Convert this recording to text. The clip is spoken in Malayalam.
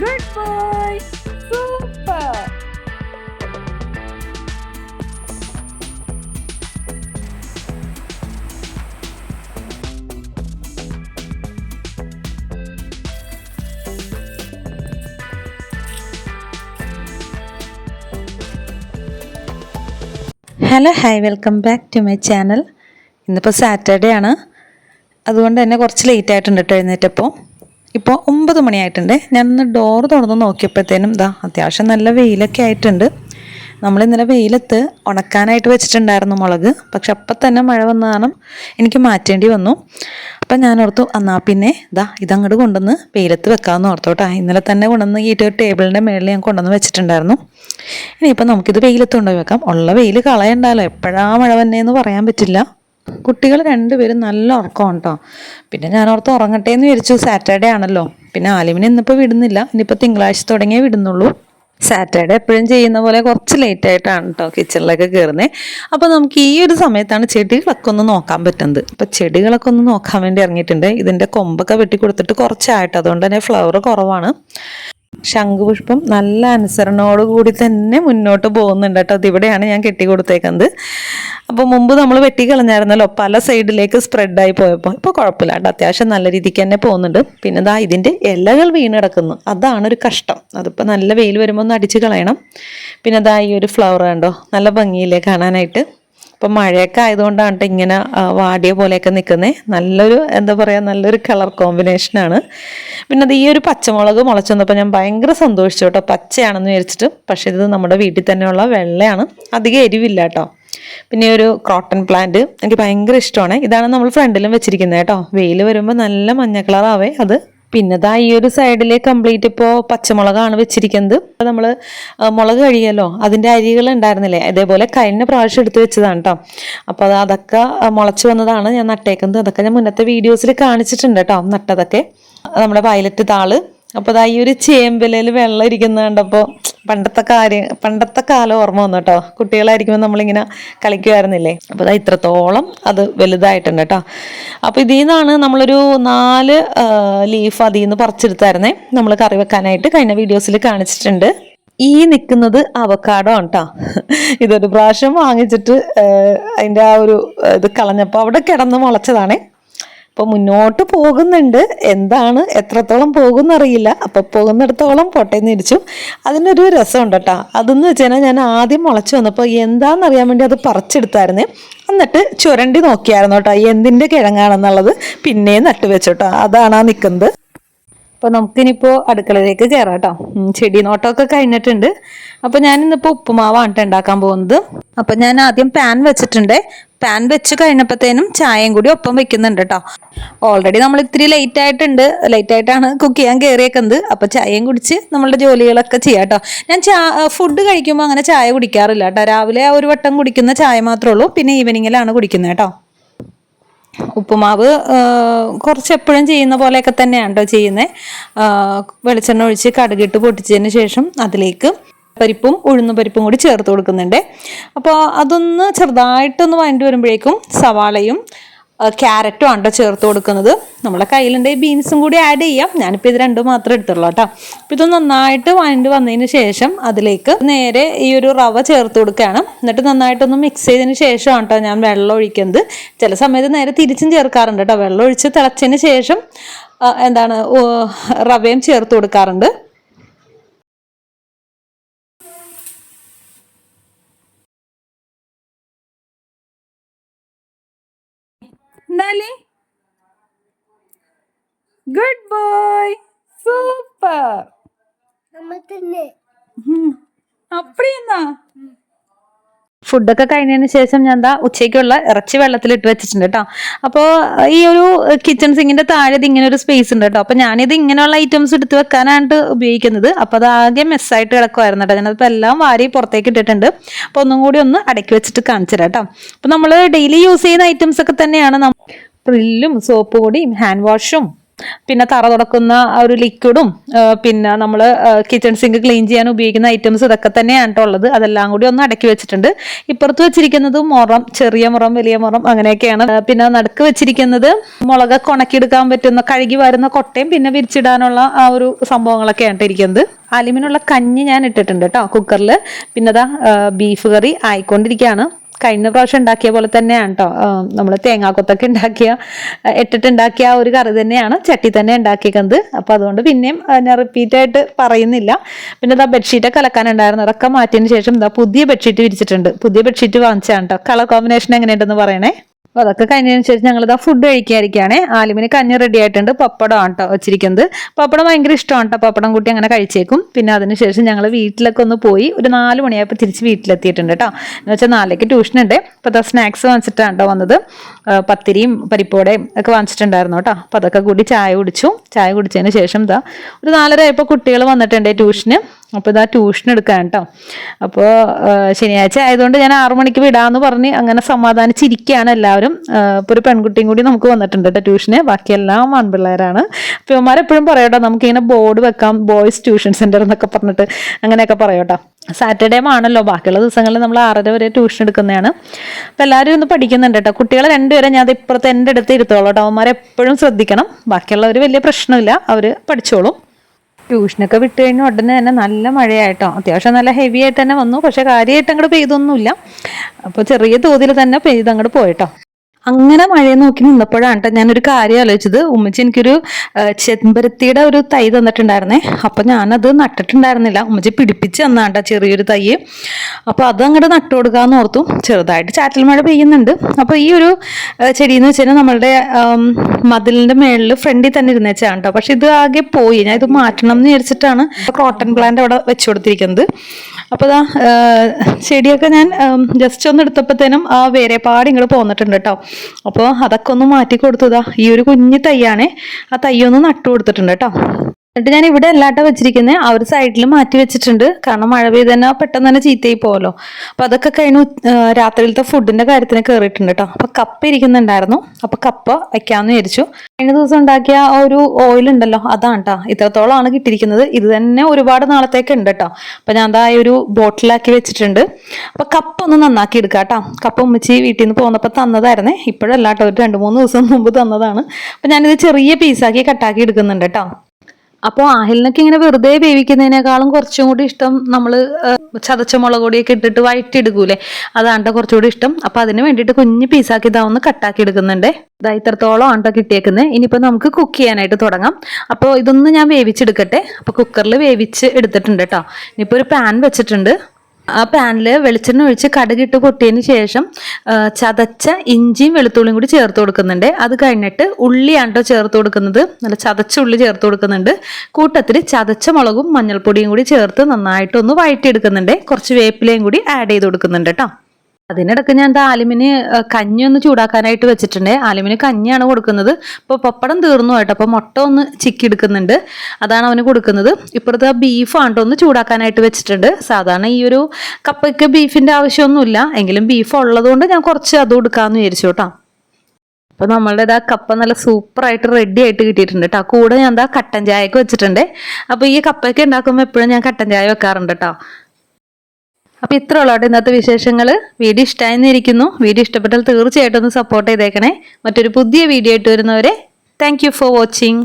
Good boy! Hello hi welcome back to my channel. ഇന്നിപ്പോൾ സാറ്റർഡേ ആണ്. അതുകൊണ്ട് തന്നെ കുറച്ച് ലേറ്റ് ആയിട്ടുണ്ട് കേട്ടോ എഴുന്നേറ്റപ്പോൾ ഇപ്പോൾ ഒമ്പത് മണിയായിട്ടുണ്ട്. ഞാനൊന്ന് ഡോർ തുറന്ന് നോക്കിയപ്പോഴത്തേനും ഇതാ അത്യാവശ്യം നല്ല വെയിലൊക്കെ ആയിട്ടുണ്ട്. നമ്മൾ ഇന്നലെ വെയിലത്ത് ഉണക്കാനായിട്ട് വെച്ചിട്ടുണ്ടായിരുന്നു മുളക്. പക്ഷെ അപ്പം തന്നെ മഴ വന്ന കാരണം എനിക്ക് മാറ്റേണ്ടി വന്നു. അപ്പം ഞാൻ ഓർത്തു എന്നാൽ പിന്നെ ഇതാ ഇതങ്ങോട്ട് കൊണ്ടുവന്ന് വെയിലത്ത് വെക്കാമെന്ന് ഓർത്തോട്ടാ ഇന്നലെ തന്നെ കൊണ്ടുവന്ന് ഈ ടേബിളിന്റെ മേളിൽ ഞാൻ കൊണ്ടുവന്ന് വെച്ചിട്ടുണ്ടായിരുന്നു. ഇനിയിപ്പോൾ നമുക്കിത് വെയിലത്ത് കൊണ്ടുപോയി വെക്കാം. ഉള്ള വെയിൽ കളയണ്ടല്ലോ. എപ്പോഴാ മഴ വന്നേന്ന് പറയാൻ പറ്റില്ല. കുട്ടികൾ രണ്ടുപേരും നല്ല ഉറക്കമാണ് കേട്ടോ. പിന്നെ ഞാൻ ഓർത്ത് ഉറങ്ങട്ടെ എന്ന് വിചാരിച്ചു. സാറ്റർഡേ ആണല്ലോ. പിന്നെ ആലിമിനെ ഇന്നിപ്പോൾ വിടുന്നില്ല. ഇനിയിപ്പോൾ തിങ്കളാഴ്ച തുടങ്ങിയേ വിടുന്നുള്ളൂ. സാറ്റർഡേ എപ്പോഴും ചെയ്യുന്ന പോലെ കുറച്ച് ലേറ്റ് ആയിട്ടാണ് കേട്ടോ കിച്ചണിലൊക്കെ കയറുന്നത് അപ്പോൾ നമുക്ക് ഈ ഒരു സമയത്താണ് ചെടികളൊക്കെ ഒന്ന് നോക്കാൻ പറ്റുന്നത്. അപ്പോൾ ചെടികളൊക്കെ ഒന്ന് നോക്കാൻ വേണ്ടി ഇറങ്ങിയിട്ടുണ്ട്. ഇതിന്റെ കൊമ്പൊക്കെ വെട്ടി കൊടുത്തിട്ട് കുറച്ചായിട്ട്. അതുകൊണ്ട് തന്നെ ഫ്ലവർ കുറവാണ്. ശംഖുപുഷ്പം നല്ല അനുസരണയോട് കൂടി തന്നെ മുന്നോട്ട് പോകുന്നുണ്ട് കേട്ടോ. അതിവിടെയാണ് ഞാൻ കെട്ടി കൊടുത്തേക്കുന്നത് അപ്പോൾ മുമ്പ് നമ്മൾ വെട്ടി കളഞ്ഞായിരുന്നല്ലോ പല സൈഡിലേക്ക് സ്പ്രെഡായി പോയപ്പോൾ ഇപ്പോൾ കുഴപ്പമില്ല കേട്ടോ. അത്യാവശ്യം നല്ല രീതിക്ക് തന്നെ പോകുന്നുണ്ട്. പിന്നെ ദാ ഇതിന്റെ ഇലകൾ വീണ് കിടക്കുന്നു അതാണ് ഒരു കഷ്ടം. അതിപ്പോൾ നല്ല വെയിൽ വരുമ്പോൾ ഒന്ന് അടിച്ച് കളയണം. പിന്നെ ദാ ഈ ഒരു ഫ്ലവർ കണ്ടോ? നല്ല ഭംഗിയില്ലേ കാണാനായിട്ട്. ഇപ്പം മഴയൊക്കെ ആയതുകൊണ്ടാണ് ഇങ്ങനെ വാടിയ പോലെയൊക്കെ നിൽക്കുന്നത് നല്ലൊരു എന്താ പറയുക നല്ലൊരു കളർ കോമ്പിനേഷനാണ് പിന്നെ അത് ഈ ഒരു പച്ചമുളക് മുളച്ചു വന്നപ്പോൾ ഞാൻ ഭയങ്കര സന്തോഷിച്ചു കേട്ടോ പച്ചയാണെന്ന് വിചാരിച്ചിട്ട്. പക്ഷേ ഇത് നമ്മുടെ വീട്ടിൽ തന്നെയുള്ള വെള്ളയാണ്. അധികം എരിവില്ല കേട്ടോ പിന്നെ ഒരു ക്രോട്ടൺ പ്ലാന്റ് എനിക്ക് ഭയങ്കര ഇഷ്ടമാണ്. ഇതാണ് നമ്മൾ ഫ്രണ്ടിലും വെച്ചിരിക്കുന്നത് കേട്ടോ വെയിൽ വരുമ്പോൾ നല്ല മഞ്ഞ കളറാവേ അത്. പിന്നെ ദാ ഈ ഒരു സൈഡിൽ കംപ്ലീറ്റ് ഇപ്പോൾ പച്ചമുളകാണ് വെച്ചിരിക്കുന്നത്. നമ്മൾ മുളക് കഴിയല്ലോ അതിന്റെ അരികൾ ഉണ്ടായിരുന്നില്ലേ? അതേപോലെ കഴിഞ്ഞ പ്രാവശ്യം എടുത്ത് വെച്ചതാണ് കേട്ടോ അപ്പോൾ അത് അതൊക്കെ മുളച്ച് വന്നതാണ് ഞാൻ നട്ടേക്കുന്നത്. അതൊക്കെ ഞാൻ മുന്നത്തെ വീഡിയോസിൽ കാണിച്ചിട്ടുണ്ട് കേട്ടോ നട്ടതൊക്കെ. നമ്മുടെ വയലറ്റ് താൾ. അപ്പോൾ ഈ ഒരു ചേമ്പലയിൽ വെള്ളം ഇരിക്കുന്ന കണ്ടപ്പോൾ പണ്ടത്തെ കാര്യം പണ്ടത്തെ കാലം ഓർമ്മ വന്നു കേട്ടോ. കുട്ടികളായിരിക്കുമ്പോൾ നമ്മളിങ്ങനെ കളിക്കുമായിരുന്നില്ലേ അപ്പോൾ അതാ ഇത്രത്തോളം അത് വലുതായിട്ടുണ്ട് കേട്ടോ. അപ്പോൾ ഇതിൽ നിന്നാണ് നമ്മളൊരു നാല് ലീഫ് അതിൽ നിന്ന് പറിച്ചെടുത്തായിരുന്നേ. നമ്മൾ കറി വെക്കാനായിട്ട് കഴിഞ്ഞ വീഡിയോസിൽ കാണിച്ചിട്ടുണ്ട്. ഈ നിൽക്കുന്നത് അവക്കാടോ ആണ് കേട്ടോ. ഇതൊരു പ്രാവശ്യം വാങ്ങിച്ചിട്ട് അതിന്റെ ആ ഒരു ഇത് കളഞ്ഞപ്പോൾ അവിടെ കിടന്ന് മുളച്ചതാണേ. അപ്പോൾ മുന്നോട്ട് പോകുന്നുണ്ട്. എന്താണ് എത്രത്തോളം പോകുന്നറിയില്ല. അപ്പോൾ പോകുന്നിടത്തോളം പൊട്ടേന്ന് ഇരിച്ചു അതിനൊരു രസമുണ്ട് കേട്ടോ. അതെന്ന് വെച്ചാൽ ഞാൻ ആദ്യം മുളച്ച് വന്നപ്പോൾ എന്താണെന്നറിയാൻ വേണ്ടി അത് പറിച്ചെടുത്തായിരുന്നേ. എന്നിട്ട് ചുരണ്ടി നോക്കിയായിരുന്നു കേട്ടോ. എന്തിന്റെ കിഴങ്ങാണെന്നുള്ളത് പിന്നെയും നട്ട് വെച്ചു കേട്ടോ. അതാണ് ആ നിൽക്കുന്നത് അപ്പോൾ നമുക്കിനിപ്പോ അടുക്കളയിലേക്ക് കയറാം കേട്ടോ. ചെടി നോട്ടമൊക്കെ കഴിഞ്ഞിട്ടുണ്ട്. അപ്പോൾ ഞാൻ ഇന്നിപ്പോ ഉപ്പുമാവാണ് ഉണ്ടാക്കാൻ പോകുന്നത്. അപ്പോൾ ഞാൻ ആദ്യം പാൻ വെച്ചിട്ടുണ്ട്. പാൻ വെച്ച് കഴിഞ്ഞപ്പോഴത്തേനും ചായയും കൂടി ഒപ്പം വെക്കുന്നുണ്ട് കേട്ടോ ഓൾറെഡി നമ്മൾ ഇത്തിരി ലേറ്റ് ആയിട്ടുണ്ട്. ലേറ്റ് ആയിട്ടാണ് കുക്ക് ചെയ്യാൻ കയറിയേക്കുന്നത് അപ്പോൾ ചായയും കുടിച്ച് നമ്മളുടെ ജോലികളൊക്കെ ചെയ്യാം കേട്ടോ ഞാൻ ചാ ഫുഡ് കഴിക്കുമ്പോൾ അങ്ങനെ ചായ കുടിക്കാറില്ല കേട്ടോ രാവിലെ ഒരു വട്ടം കുടിക്കുന്ന ചായ മാത്രമേ ഉള്ളൂ. പിന്നെ ഈവനിങ്ങിലാണ് കുടിക്കുന്നത് കേട്ടോ ഉപ്പുമാവ് കുറച്ച് എപ്പോഴും ചെയ്യുന്ന പോലെയൊക്കെ തന്നെയാണ് കേട്ടോ ചെയ്യുന്നത് വെളിച്ചെണ്ണ ഒഴിച്ച് കടുകിട്ട് പൊട്ടിച്ചതിന് ശേഷം അതിലേക്ക് പരിപ്പും ഉഴുന്ന പരിപ്പും കൂടി ചേർത്ത് കൊടുക്കുന്നുണ്ട്. അപ്പോൾ അതൊന്ന് ചെറുതായിട്ടൊന്ന് വഴണ്ടി വരുമ്പോഴേക്കും സവാളയും ക്യാരറ്റും ആണ് ട്ടോ ചേർത്ത് കൊടുക്കുന്നത്. നമ്മുടെ കയ്യിലുണ്ടെങ്കിൽ ബീൻസും കൂടി ആഡ് ചെയ്യാം. ഞാനിപ്പോൾ ഇത് രണ്ടും മാത്രമേ എടുത്തുള്ളൂ കേട്ടോ. അപ്പോൾ ഇത് നന്നായിട്ട് വഴണ്ടി വന്നതിന് ശേഷം അതിലേക്ക് നേരെ ഈ ഒരു റവ ചേർത്ത് കൊടുക്കുകയാണ്. എന്നിട്ട് നന്നായിട്ടൊന്ന് മിക്സ് ചെയ്തതിന് ശേഷമാണ് കേട്ടോ ഞാൻ വെള്ളം ഒഴിക്കുന്നത്. ചില സമയത്ത് നേരെ തിരിച്ചും ചേർക്കാറുണ്ട് കേട്ടോ. വെള്ളം ഒഴിച്ച് തിളച്ചതിന് ശേഷം എന്താണ് റവയും ചേർത്ത് കൊടുക്കാറുണ്ട്. എന്നാലേ ഗുഡ് ബോയ് സൂപ്പർ അപ്പടിയെന്നാ ഫുഡൊക്കെ കഴിഞ്ഞതിന് ശേഷം ഞാൻ എന്താ ഉച്ചയ്ക്കുള്ള ഇറച്ചി വെള്ളത്തിൽ ഇട്ട് വെച്ചിട്ടുണ്ട് കേട്ടോ അപ്പോൾ ഈ ഒരു കിച്ചൺ സിങ്ങിന്റെ താഴെ ഇങ്ങനെ ഒരു സ്പേസ് ഉണ്ട് കേട്ടോ അപ്പോൾ ഞാനിത് ഇങ്ങനെയുള്ള ഐറ്റംസ് എടുത്ത് വെക്കാനായിട്ട് ഉപയോഗിക്കുന്നത്. അപ്പോൾ അത് ആകെ മെസ്സായിട്ട് കിടക്കുമായിരുന്നു കേട്ടോ ഞാനത് എല്ലാം വാരി പുറത്തേക്ക് ഇട്ടിട്ടുണ്ട്. അപ്പോൾ ഒന്നും കൂടി ഒന്ന് അടക്കി വെച്ചിട്ട് കാണിച്ചു തരാം കേട്ടോ അപ്പോൾ നമ്മൾ ഡെയിലി യൂസ് ചെയ്യുന്ന ഐറ്റംസ് ഒക്കെ തന്നെയാണ് പ്രില്ലും സോപ്പ് പൊടിയും ഹാൻഡ് വാഷും പിന്നെ തറ തുടക്കുന്ന ഒരു ലിക്വിഡും പിന്നെ നമ്മൾ കിച്ചൺ സിങ്ക് ക്ലീൻ ചെയ്യാൻ ഉപയോഗിക്കുന്ന ഐറ്റംസ് ഇതൊക്കെ തന്നെയാണ് ഉള്ളത്. അതെല്ലാം കൂടി ഒന്ന് അടക്കി വെച്ചിട്ടുണ്ട്. ഇപ്പുറത്ത് വെച്ചിരിക്കുന്നത് മുറം ചെറിയ മുറം വലിയ മുറം അങ്ങനെയൊക്കെയാണ്. പിന്നെ നടുക്ക് വെച്ചിരിക്കുന്നത് മുളക് ഉണക്കിയെടുക്കാൻ പറ്റുന്ന കഴുകി വരുന്ന കൊട്ടയും പിന്നെ വിരിച്ചിടാനുള്ള ആ ഒരു സംഭവങ്ങളൊക്കെയാണ് ഇരിക്കുന്നത്. അലിമിനുള്ള കഞ്ഞി ഞാൻ ഇട്ടിട്ടുണ്ട് കേട്ടോ കുക്കറിൽ പിന്നെ അതാ ബീഫ് കറി ആയിക്കൊണ്ടിരിക്കുകയാണ്. കഴിഞ്ഞ പ്രാവശ്യം ഉണ്ടാക്കിയ പോലെ തന്നെയാണ് കേട്ടോ നമ്മൾ തേങ്ങാക്കൊത്തൊക്കെ ഉണ്ടാക്കിയ ഇട്ടിട്ടുണ്ടാക്കിയ ആ ഒരു കറി തന്നെയാണ് ചട്ടി തന്നെ ഉണ്ടാക്കിയേക്കുന്നത്. അപ്പോൾ അതുകൊണ്ട് പിന്നെയും ഞാൻ റിപ്പീറ്റ് ആയിട്ട് പറയുന്നില്ല. പിന്നെ ഇതാ ബെഡ്ഷീറ്റൊക്കെ അലക്കാനുണ്ടായിരുന്നു. അതൊക്കെ മാറ്റിയതിന് ശേഷം ഇതാ പുതിയ ബെഡ്ഷീറ്റ് വിരിച്ചിട്ടുണ്ട്. പുതിയ ബെഡ്ഷീറ്റ് വാങ്ങിച്ചാണ് കേട്ടോ കളർ കോമ്പിനേഷൻ എങ്ങനെയുണ്ടെന്ന് പറയണേ? അപ്പോൾ അതൊക്കെ കഴിഞ്ഞതിന് ശേഷം ഞങ്ങൾ ഇതാ ഫുഡ് കഴിക്കാതിരിക്കുകയാണ് ആലിമിന് കഞ്ഞി റെഡി ആയിട്ടുണ്ട്. പപ്പടമാണ് കേട്ടോ വെച്ചിരിക്കുന്നത്. പപ്പടം ഭയങ്കര ഇഷ്ടമാണ് കേട്ടോ പപ്പടം കൂട്ടി അങ്ങനെ കഴിച്ചേക്കും. പിന്നെ അതിനുശേഷം ഞങ്ങൾ വീട്ടിലൊക്കെ ഒന്ന് പോയി ഒരു നാല് മണിയായപ്പോൾ തിരിച്ച് വീട്ടിലെത്തിയിട്ടുണ്ട് കേട്ടോ എന്ന് വെച്ചാൽ നാലേക്ക് ട്യൂഷൻ ഉണ്ട്. അപ്പോൾ അതാ സ്നാക്സ് വാങ്ങിച്ചിട്ടാണ് കേട്ടോ വന്നത് പത്തിരിയും പരിപ്പോടയും ഒക്കെ വാങ്ങിച്ചിട്ടുണ്ടായിരുന്നു കേട്ടോ അപ്പോൾ അതൊക്കെ കൂടി ചായ കുടിച്ചു. ചായ കുടിച്ചതിന് ശേഷം ഇതാ ഒരു നാലര ആയപ്പോൾ കുട്ടികൾ വന്നിട്ടുണ്ട് ട്യൂഷന് അപ്പോൾ ഇതാ ട്യൂഷൻ എടുക്കാൻ കേട്ടോ അപ്പോൾ ശനിയാഴ്ച ആയതുകൊണ്ട് ഞാൻ ആറു മണിക്ക് വിടാമെന്ന് പറഞ്ഞ് അങ്ങനെ സമാധാനിച്ചിരിക്കുകയാണ് എല്ലാവരും. ഇപ്പോൾ ഒരു പെൺകുട്ടിയും കൂടി നമുക്ക് വന്നിട്ടുണ്ട് കേട്ടോ ട്യൂഷന് ബാക്കിയെല്ലാം ആൺപിള്ളേരാണ്. അപ്പോൾ ഇവന്മാരെപ്പോഴും പറയട്ടോ നമുക്കിങ്ങനെ ബോർഡ് വെക്കാം ബോയ്സ് ട്യൂഷൻ സെന്റർ എന്നൊക്കെ പറഞ്ഞിട്ട് അങ്ങനെയൊക്കെ പറയട്ടോ സാറ്റർഡേ ആണല്ലോ ബാക്കിയുള്ള ദിവസങ്ങളിൽ നമ്മൾ ആറര വരെ ട്യൂഷൻ എടുക്കുന്നതാണ്. അപ്പോൾ എല്ലാവരും ഒന്ന് പഠിക്കുന്നുണ്ട് കേട്ടോ കുട്ടികളെ രണ്ടുപേരെ ഞാൻ ഇപ്പുറത്ത് എന്റെ അടുത്ത് ഇരുത്തോളൂ കേട്ടോ അവന്മാരെ എപ്പോഴും ശ്രദ്ധിക്കണം. ബാക്കിയുള്ളവർ വലിയ പ്രശ്നമില്ല അവർ പഠിച്ചോളും. ട്യൂഷനൊക്കെ വിട്ട് കഴിഞ്ഞ ഉടനെ തന്നെ നല്ല മഴയായിട്ടോ. അത്യാവശ്യം നല്ല ഹെവി ആയിട്ട് തന്നെ വന്നു. പക്ഷെ കാര്യമായിട്ട് അങ്ങോട്ട് പെയ്തൊന്നുമില്ല. അപ്പോൾ ചെറിയ തോതിൽ തന്നെ പെയ്ത് അങ്ങോട്ട് പോയിട്ടോ. അങ്ങനെ മഴയെ നോക്കി നിന്നപ്പോഴാണ് കേട്ടോ ഞാനൊരു കാര്യം ആലോചിച്ചത്. ഉമ്മച്ചി എനിക്കൊരു ചെമ്പരത്തിയുടെ ഒരു തൈ തന്നിട്ടുണ്ടായിരുന്നേ. അപ്പം ഞാനത് നട്ടിട്ടുണ്ടായിരുന്നില്ല. ഉമ്മച്ചി പിടിപ്പിച്ച് തന്നാണ് കേട്ടോ ചെറിയൊരു തൈ. അപ്പോൾ അത് അങ്ങോട്ട് നട്ടു കൊടുക്കാമെന്ന് ഓർത്തു. ചെറുതായിട്ട് ചാറ്റൽ മഴ പെയ്യുന്നുണ്ട്. അപ്പോൾ ഈ ഒരു ചെടി എന്ന് വെച്ചാൽ നമ്മളുടെ മതിലിന്റെ മേളിൽ ഫ്രണ്ടിൽ തന്നെ ഇരുന്നേച്ചാണ് കേട്ടോ പക്ഷെ ഇത് ആകെ പോയി. ഞാൻ ഇത് മാറ്റണം എന്ന് വിചാരിച്ചിട്ടാണ് ക്രോട്ടൺ പ്ലാന്റ് അവിടെ വെച്ചു കൊടുത്തിരിക്കുന്നത്. അപ്പോൾ ഇതാ ചെടിയൊക്കെ ഞാൻ ജസ്റ്റ് ഒന്ന് എടുത്തപ്പോഴത്തേനും ആ വേറെ പാടി ഇങ്ങോട്ട് പോന്നിട്ടുണ്ട് കേട്ടോ അപ്പോൾ അതൊക്കെ ഒന്ന് മാറ്റി കൊടുത്തതാ. ഈ ഒരു കുഞ്ഞു തൈയാണേ ആ തൈ ഒന്ന് നട്ടു കൊടുത്തിട്ടുണ്ട് കേട്ടോ എന്നിട്ട് ഞാൻ ഇവിടെ അല്ലാട്ട വെച്ചിരിക്കുന്നത് ആ ഒരു സൈഡിൽ മാറ്റി വെച്ചിട്ടുണ്ട്. കാരണം മഴ പെയ്ത് തന്നെ പെട്ടെന്ന് തന്നെ ചീത്തയായി പോകലോ അപ്പൊ അതൊക്കെ കഴിഞ്ഞ് രാത്രിയിലത്തെ ഫുഡിന്റെ കാര്യത്തിന് കയറിയിട്ടുണ്ട് കേട്ടോ അപ്പൊ കപ്പ ഇരിക്കുന്നുണ്ടായിരുന്നു. അപ്പൊ കപ്പ വയ്ക്കാമെന്ന് വിചാരിച്ചു. കഴിഞ്ഞ ദിവസം ഉണ്ടാക്കിയ ഒരു ഓയിൽ ഉണ്ടല്ലോ അതാണ് കേട്ടോ ഇത്രത്തോളമാണ് കിട്ടിയിരിക്കുന്നത്. ഇത് തന്നെ ഒരുപാട് നാളത്തേക്ക് ഉണ്ട് കേട്ടോ അപ്പൊ ഞാൻ അതാ ഈ ഒരു ബോട്ടിലാക്കി വെച്ചിട്ടുണ്ട്. അപ്പൊ കപ്പ ഒന്ന് നന്നാക്കി എടുക്കാം കേട്ടോ കപ്പ ഉമ്മച്ചി വീട്ടിൽ നിന്ന് പോന്നപ്പോൾ തന്നതായിരുന്നേ. ഇപ്പോഴല്ല കേട്ടോ ഒരു രണ്ട് മൂന്ന് ദിവസം മുമ്പ് തന്നതാണ്. അപ്പൊ ഞാനിത് ചെറിയ പീസാക്കി കട്ടാക്കി എടുക്കുന്നുണ്ട് കേട്ടോ അപ്പോൾ ആഹിലിനൊക്കെ ഇങ്ങനെ വെറുതെ വേവിക്കുന്നതിനേക്കാളും കുറച്ചും കൂടി ഇഷ്ടം നമ്മൾ ചതച്ച മുളക് പൊടിയൊക്കെ ഇട്ടിട്ട് വഴറ്റിയെടുക്കൂലേ അതാണ് കുറച്ചും കുറച്ചുകൂടി ഇഷ്ടം. അപ്പോൾ അതിന് വേണ്ടിയിട്ട് കുഞ്ഞ് പീസാക്കി ഇതാവുന്ന കട്ടാക്കി എടുക്കുന്നുണ്ട്. ഇതാ ഇത്രത്തോളം ആണ്ടോ ട്ടോ കിട്ടിയേക്കുന്നത് ഇനിയിപ്പോൾ നമുക്ക് കുക്ക് ചെയ്യാനായിട്ട് തുടങ്ങാം. അപ്പോൾ ഇതൊന്ന് ഞാൻ വേവിച്ചെടുക്കട്ടെ. അപ്പോൾ കുക്കറിൽ വേവിച്ച് എടുത്തിട്ടുണ്ട് കേട്ടോ ഇനിയിപ്പോൾ ഒരു പാൻ വെച്ചിട്ടുണ്ട്. ആ പാനിൽ വെളിച്ചെണ്ണ ഒഴിച്ച് കടുകിട്ട് പൊട്ടിയതിന് ശേഷം ചതച്ച ഇഞ്ചിയും വെളുത്തുള്ളിയും കൂടി ചേർത്ത് കൊടുക്കുന്നുണ്ട്. അത് കഴിഞ്ഞിട്ട് ഉള്ളിയാണ് ചേർത്ത് കൊടുക്കുന്നത് നല്ല ചതച്ച ഉള്ളി ചേർത്ത് കൊടുക്കുന്നുണ്ട്. കൂട്ടത്തിൽ ചതച്ച മുളകും മഞ്ഞൾപ്പൊടിയും കൂടി ചേർത്ത് നന്നായിട്ടൊന്ന് വഴറ്റിയെടുക്കുന്നുണ്ട്. കുറച്ച് വേപ്പിലയും കൂടി ആഡ് ചെയ്ത് കൊടുക്കുന്നുണ്ട് കേട്ടോ അതിനിടക്ക് ഞാൻ ആലിമിന് കഞ്ഞി ഒന്ന് ചൂടാക്കാനായിട്ട് വെച്ചിട്ടുണ്ട്. ആലിമിന് കഞ്ഞിയാണ് കൊടുക്കുന്നത്. അപ്പോൾ പപ്പടം തീർന്നു കേട്ടോ. അപ്പോൾ മുട്ട ഒന്ന് ചിക്കി എടുക്കുന്നുണ്ട് അതാണ് അവന് കൊടുക്കുന്നത്. ഇപ്പുറത്ത് ആ ബീഫാണ് ട്ടോ ഒന്ന് ചൂടാക്കാനായിട്ട് വെച്ചിട്ടുണ്ട്. സാധാരണ ഈ ഒരു കപ്പയ്ക്ക് ബീഫിന്റെ ആവശ്യമൊന്നുമില്ല. എങ്കിലും ബീഫ് ഉള്ളതുകൊണ്ട് ഞാൻ കുറച്ച് അത് കൊടുക്കാമെന്ന് വിചാരിച്ചു കേട്ടോ. അപ്പോൾ നമ്മളുടെ ഇതാ കപ്പ നല്ല സൂപ്പറായിട്ട് റെഡി ആയിട്ട് കിട്ടിയിട്ടുണ്ട് കേട്ടോ. കൂടെ ഞാൻ എന്താ കട്ടൻ ചായയൊക്കെ വെച്ചിട്ടുണ്ട്. അപ്പോൾ ഈ കപ്പയൊക്കെ ഉണ്ടാക്കുമ്പോൾ എപ്പോഴും ഞാൻ കട്ടൻ ചായ വെക്കാറുണ്ട് കേട്ടോ. അപ്പോൾ ഇത്ര ഉള്ളോട്ടെ ഇന്നത്തെ വിശേഷങ്ങൾ വീഡിയോ ഇഷ്ടമായിരിക്കുന്നു വീഡിയോ ഇഷ്ടപ്പെട്ടാൽ തീർച്ചയായിട്ടും ഒന്ന് സപ്പോർട്ട് ചെയ്തേക്കണേ. മറ്റൊരു പുതിയ വീഡിയോ ആയിട്ട് വരുന്നവരെ താങ്ക് ഫോർ വാച്ചിങ്